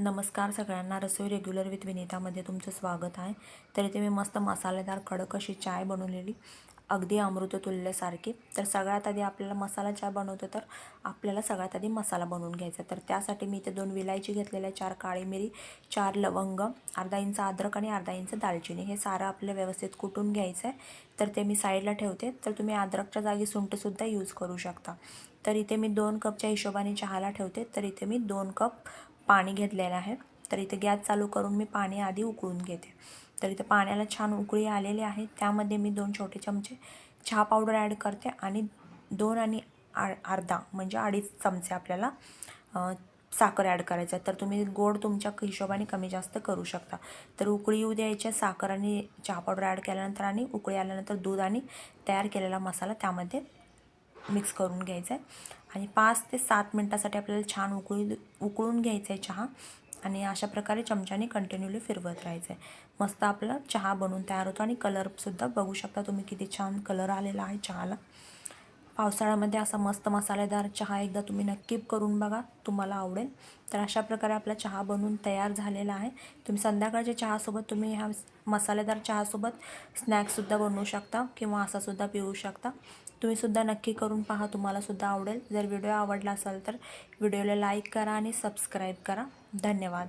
नमस्कार सगळ्यांना रसोई regular with विनीतामध्ये तुमचं स्वागत आहे. तर इथे मी मस्त मसालेदार कडक अशी चाय बनवलेली अगदी अमृततुल्यसारखी. तर सगळ्यात आधी आपल्याला मसाला चाय बनवतो तर आपल्याला सगळ्यात आधी मसाला बनवून घ्यायचा. तर त्यासाठी मी इथे दोन विलायची घेतलेल्या चार काळी मिरी चार लवंग अर्धा इंच अद्रक आणि अर्धा इंच दालचिनी. हे सारं आपलं व्यवस्थित कुटून घ्यायचं आहे. तर ते मी साईडला ठेवते. तर तुम्ही अद्रकच्या जागी सुंठसुद्धा यूज करू शकता. तर इथे मी दोन कपच्या हिशोबाने चहाला ठेवते. तर इथे मी दोन कप पाणी घेतलेलं आहे. तर इथे गॅस चालू करून मी पाणी आधी उकळून घेते. तर इथे पाण्याला छान उकळी आलेली आहे. त्यामध्ये मी दोन छोटे चमचे चहा पावडर ॲड करते आणि दोन आणि आ अर्धा म्हणजे अडीच चमचे आपल्याला साखर ॲड करायचं आहे. तर तुम्ही गोड तुमच्या हिशोबाने कमी जास्त करू शकता. तर उकळी येऊ द्यायच्या साखर आणि चहा पावडर ॲड केल्यानंतर आणि उकळी आल्यानंतर दूध आणि तयार केलेला मसाला त्यामध्ये मिक्स करून घ्यायचं आहे आणि पाच ते सात मिनटासाठी आपल्याला छान उकळी उकळून घ्यायचं आहे चहा. आणि अशा प्रकारे चमच्याने कंटिन्युअली फिरवत राहायचं आहे मस्त आपला चहा बनवून तयार होतो. आणि कलरसुद्धा बघू शकता तुम्ही किती छान कलर आलेला आहे चहाला. पावसाळ्यामध्ये असा मस्त मसालेदार चहा एकदा तुम्ही नक्की करून बघा तुम्हाला आवडेल. तर अशा प्रकारे आपला चहा बनवून तयार झालेला आहे. तुम्ही संध्याकाळच्या चहासोबत तुम्ही ह्या मसालेदार चहासोबत स्नॅक्ससुद्धा बनवू शकता किंवा असासुद्धा पिऊ शकता. तुम्हीसुद्धा नक्की करून पहा तुम्हालासुद्धा आवडेल. जर व्हिडिओ आवडला असेल तर व्हिडिओला लाईक करा आणि सबस्क्राईब करा. धन्यवाद.